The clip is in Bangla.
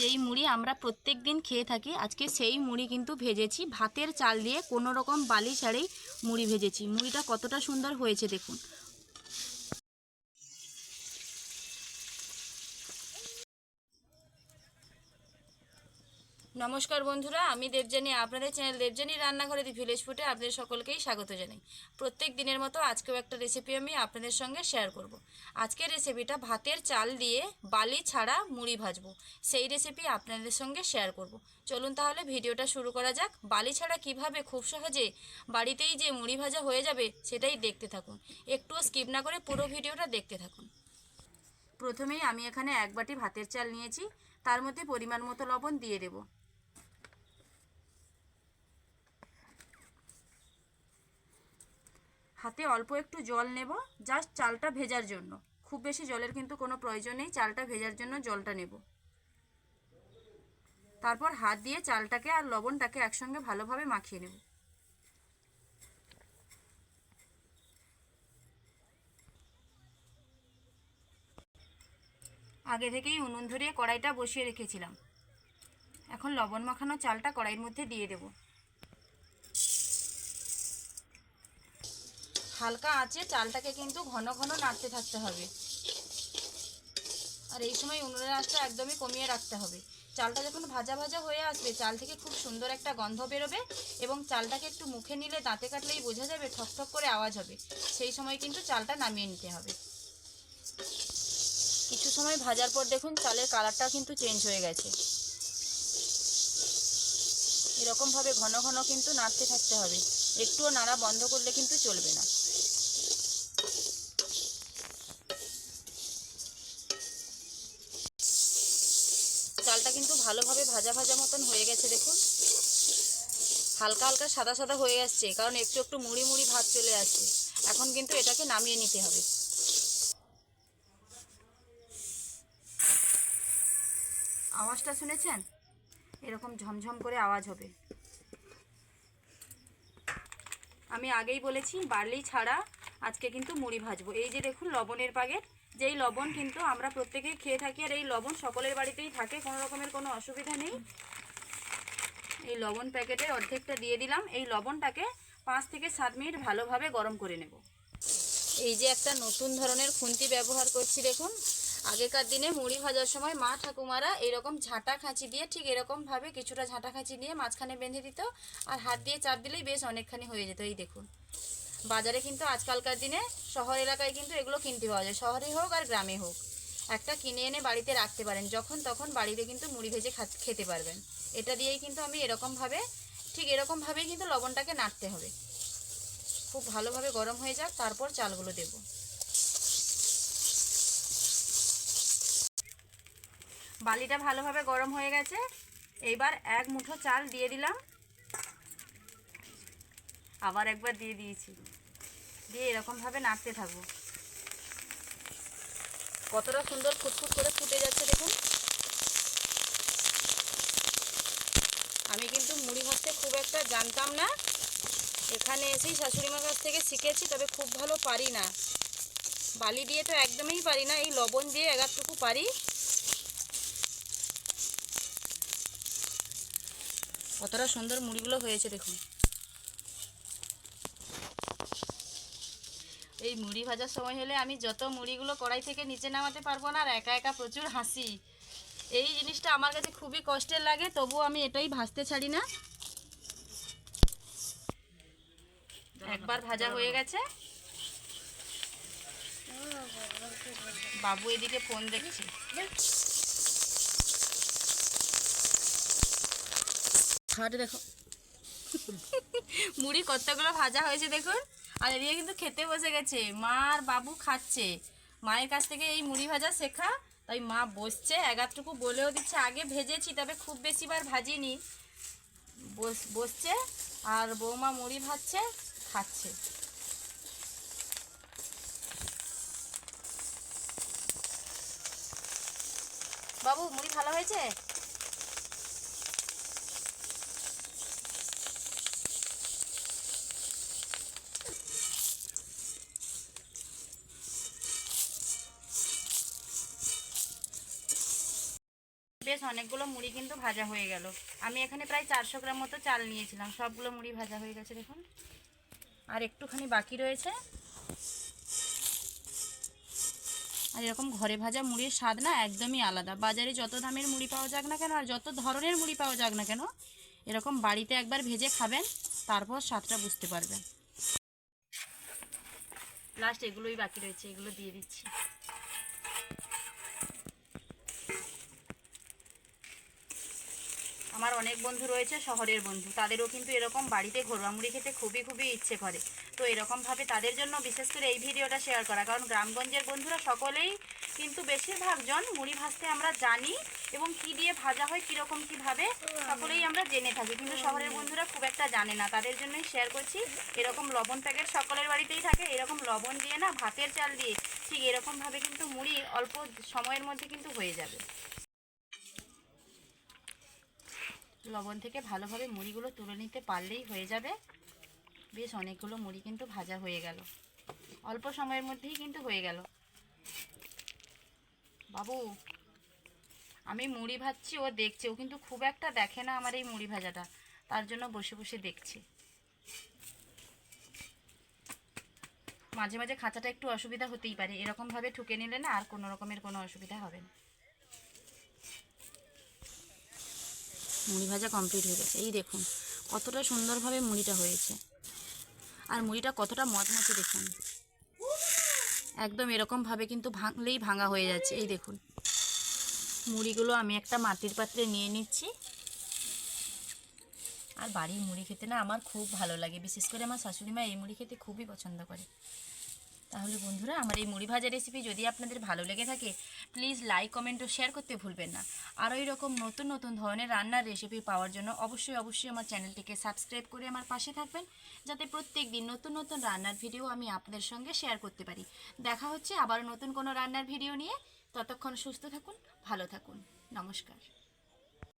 যেই মুড়ি আমরা প্রত্যেক দিন খেয়ে থাকি, আজকে সেই মুড়ি কিন্তু ভেজেছি। ভাতের চাল দিয়ে কোনো রকম বালি ছাড়েই মুড়ি ভেজেছি। মুড়িটা কতটা সুন্দর হয়েছে দেখুন। নমস্কার বন্ধুরা, আমি দেবজানী আপনাদের চ্যানেল দেবজানী রান্নাঘরে দি ভিলেজ ফুটে আপনাদের সকলকেই স্বাগত জানাই। প্রত্যেক দিনের মতো আজকেও একটা রেসিপি আমি আপনাদের সঙ্গে শেয়ার করব। আজকের রেসিপিটা ভাতের চাল দিয়ে বালি ছাড়া মুড়ি ভাজবো। সেই রেসিপি আপনাদের সঙ্গে শেয়ার করব। চলুন তাহলে ভিডিওটা শুরু করা যাক। বালি ছাড়া কীভাবে খুব সহজে বাড়িতেই যে মুড়ি ভাজা হয়ে যাবে সেটাই দেখতে থাকুন। একটুও স্কিপ না করে পুরো ভিডিওটা দেখতে থাকুন। প্রথমেই আমি এখানে এক বাটি ভাতের চাল নিয়েছি। তার মধ্যে পরিমাণ মতো লবণ দিয়ে দেবো। হাতে অল্প একটু জল নেব জাস্ট চালটা ভেজার জন্য। খুব বেশি জলের কিন্তু কোনো প্রয়োজন নেই, চালটা ভেজার জন্য জলটা নেব। তারপর হাত দিয়ে চালটাকে আর লবণটাকে একসঙ্গে ভালোভাবে মাখিয়ে নেব। আগে থেকেই উনুন ধরিয়ে কড়াইটা বসিয়ে রেখেছিলাম। এখন লবণ মাখানো চালটা কড়াইয়ের মধ্যে দিয়ে দেবো। হালকা আঁচে চালটাকে কিন্তু ঘন ঘন নাড়তে থাকতে হবে। আর এই সময় উনুনের আঁচটা একদমই কমিয়ে রাখতে হবে। চালটা যখন ভাজা ভাজা হয়ে আসবে, চাল থেকে খুব সুন্দর একটা গন্ধ বেরোবে এবং চালটাকে একটু মুখে নিলে দাঁতে কাটলেই বোঝা যাবে ঠকঠক করে আওয়াজ হবে। সেই সময় কিন্তু চালটা নামিয়ে নিতে হবে। কিছু সময় ভাজার পর দেখুন চালের কালারটা কিন্তু চেঞ্জ হয়ে গেছে। এরকমভাবে ঘন ঘন কিন্তু নাড়তে থাকতে হবে। একটুও নাড়া বন্ধ করলে কিন্তু চলবে না চালটা কিন্তু ভালোভাবে ভাজা ভাজা মতন হয়ে গেছে, দেখুন। হালকা হালকা সাদা সাদা হয়ে আসছে, কারণ একটু একটু মুড়ি মুড়ি ভাত চলে আসছে। এখন কিন্তু এটাকে নামিয়ে নিতে হবে। আওয়াজটা শুনেছেন? এরকম ঝমঝম করে আওয়াজ হবে। আমি আগেই বলেছি, বার্লি ছাড়া আজকে কিন্তু মুড়ি ভাজবো। এই যে দেখুন, লবণের প্যাকেট যেই লবণ কিন্তু আমরা প্রত্যেকেই খেয়ে থাকি আর এই লবণ সকলের বাড়িতেই থাকে, কোনো রকমের কোনো অসুবিধা নেই। এই লবণ প্যাকেটে অর্ধেকটা দিয়ে দিলাম। এই লবণটাকে পাঁচ থেকে সাত মিনিট ভালোভাবে গরম করে নেব। এই যে একটা নতুন ধরনের খুন্তি ব্যবহার করছি, দেখুন। আগেকার দিনে মুড়ি ভাজার সময় মা ঠাকুমারা এরকম ঝাঁটা খাঁচি দিয়ে ঠিক এরকমভাবে কিছুটা ঝাঁটা খাঁচি দিয়ে মাঝখানে বেঁধে দিত আর হাত দিয়ে চাপ দিলেই বেশ অনেকখানি হয়ে যেত। এই দেখুন। বাজারে কিন্তু আজকালকার দিনে শহর এলাকায় কিন্তু এগুলো কিনতে পাওয়া যায়। শহরে হোক আর গ্রামে হোক, একটা কিনে এনে বাড়িতে রাখতে পারেন। যখন তখন বাড়িতে কিন্তু মুড়ি ভেজে খেতে পারবেন। এটা দিয়েই কিন্তু আমি এরকমভাবে, ঠিক এরকমভাবেই কিন্তু লবণটাকে নাড়তে হবে। খুব ভালোভাবে গরম হয়ে যাক, তারপর চালগুলো দেব। বালিটা ভালোভাবে গরম হয়ে গেছে। এইবার এক মুঠো চাল দিয়ে দিলাম। আবার একবার দিয়ে দিয়েছি। দিয়ে এরকমভাবে নাড়তে থাকব। কতটা সুন্দর ফুটফুট করে ফুটে যাচ্ছে দেখুন। আমি কিন্তু মুড়ি ভাজতে খুব একটা জানতাম না। এখানে এসেই শাশুড়িমার কাছ থেকে শিখেছি, তবে খুব ভালো পারি না। বালি দিয়ে তো একদমই পারি না, এই লবণ দিয়ে এগারটুকু পারি। কতটা সুন্দর মুড়িগুলো হয়েছে দেখুন। এই মুড়ি ভাজার সময় হলে আমি যত মুড়িগুলো কড়াই থেকে নিচে নামাতে পারব না আর একা একা প্রচুর হাসি। এই জিনিসটা আমার কাছে খুবই কষ্টের লাগে তবু আমি এটাই ভাজতে ছাড়ি না। একবার ভাজা হয়ে গেছে। বাবু এদিকে ফোন দেখছে। দেখো। মুড়ি কতগুলো ভাজা হয়েছে দেখুন। আর এদিকে কিন্তু খেতে বসে গেছে। মা আর বাবু খাচ্ছে। মায়ের কাছ থেকে এই মুড়ি ভাজা শেখা। তাই মা বসছে, এগারটুকু বলেও দিচ্ছে, আগে ভেজেছি, তবে খুব বেশি বার ভাজিনি। বস, বসছে আর বৌমা মুড়ি ভাজছে, খাচ্ছে। বাবু, মুড়ি ভালো হয়েছে? বেশ অনেকগুলো মুড়ি কিন্তু ভাজা হয়ে গেল। আমি এখানে প্রায় চারশো গ্রাম মতো চাল নিয়েছিলাম। সবগুলো মুড়ি ভাজা হয়ে গেছে, দেখুন। আর একটুখানি বাকি রয়েছে। আর এরকম ঘরে ভাজা মুড়ির স্বাদ না একদমই আলাদা। বাজারে যত দামের মুড়ি পাওয়া যাক না কেন, আর যত ধরনের মুড়ি পাওয়া যাক না কেন, এরকম বাড়িতে একবার ভেজে খাবেন, তারপর স্বাদটা বুঝতে পারবেন। লাস্ট এগুলোই বাকি রয়েছে, এগুলো দিয়ে দিচ্ছি। আমার অনেক বন্ধু রয়েছে, শহরের বন্ধু। তাদেরও কিন্তু এরকম বাড়িতে ঘরোয়া মুড়ি খেতে খুবই খুবই ইচ্ছে করে। তো এরকমভাবে তাদের জন্য বিশেষ করে এই ভিডিওটা শেয়ার করা। কারণ গ্রামগঞ্জের বন্ধুরা সকলেই কিন্তু বেশিরভাগ জন মুড়ি ভাজতে আমরা জানি এবং কি দিয়ে ভাজা হয়, কীরকম, কীভাবে, সকলেই আমরা জেনে থাকি। কিন্তু শহরের বন্ধুরা খুব একটা জানে না। তাদের জন্যই শেয়ার করছি। এরকম লবণ প্যাকেট সকলের বাড়িতেই থাকে। এরকম লবণ দিয়ে না ভাতের চাল দিয়ে ঠিক এরকমভাবে কিন্তু মুড়ি অল্প সময়ের মধ্যে কিন্তু হয়ে যাবে। লবণ থেকে ভালোভাবে মুড়িগুলো তুলে নিতে পারলেই হয়ে যাবে। বেশ অনেকগুলো মুড়ি কিন্তু ভাজা হয়ে গেল। অল্প সময়ের মধ্যেই কিন্তু হয়ে গেল। বাবু, আমি মুড়ি ভাজছি, ও দেখছে। ও কিন্তু খুব একটা দেখে না আমার এই মুড়ি ভাজাটা। তার জন্য বসে বসে দেখছে। মাঝে মাঝে খাঁচাটা একটু অসুবিধা হতেই পারে। এরকমভাবে ঠুকে নিলে না আর কোনো রকমের কোনো অসুবিধা হবে না। মুড়ি ভাজা কমপ্লিট হয়ে গেছে। এই দেখুন, কতটা সুন্দরভাবে মুড়িটা হয়েছে। আর মুড়িটা কতটা মচমচে দেখুন। একদম এরকমভাবে কিন্তু ভাঙলেই ভাঙা হয়ে যাচ্ছে। এই দেখুন, মুড়িগুলো আমি একটা মাটির পাত্রে নিয়ে নিচ্ছি। আর বাড়ির মুড়ি খেতে না আমার খুব ভালো লাগে। বিশেষ করে আমার শাশুড়ি মা এই মুড়ি খেতে খুবই পছন্দ করে। তাহলে বন্ধুরা, আমার এই মুড়ি ভাজা রেসিপি যদি আপনাদের ভালো লেগে থাকে প্লিজ লাইক কমেন্ট ও শেয়ার করতে ভুলবেন না। আরও এরকম নতুন নতুন ধরনের রান্নার রেসিপি পাওয়ার জন্য অবশ্যই অবশ্যই আমার চ্যানেলটিকে সাবস্ক্রাইব করে আমার পাশে থাকবেন, যাতে প্রত্যেক দিন নতুন নতুন রান্নার ভিডিও আমি আপনাদের সঙ্গে শেয়ার করতে পারি। দেখা হচ্ছে আবার নতুন কোনো রান্নার ভিডিও নিয়ে। ততক্ষণ সুস্থ থাকুন, ভালো থাকুন। নমস্কার।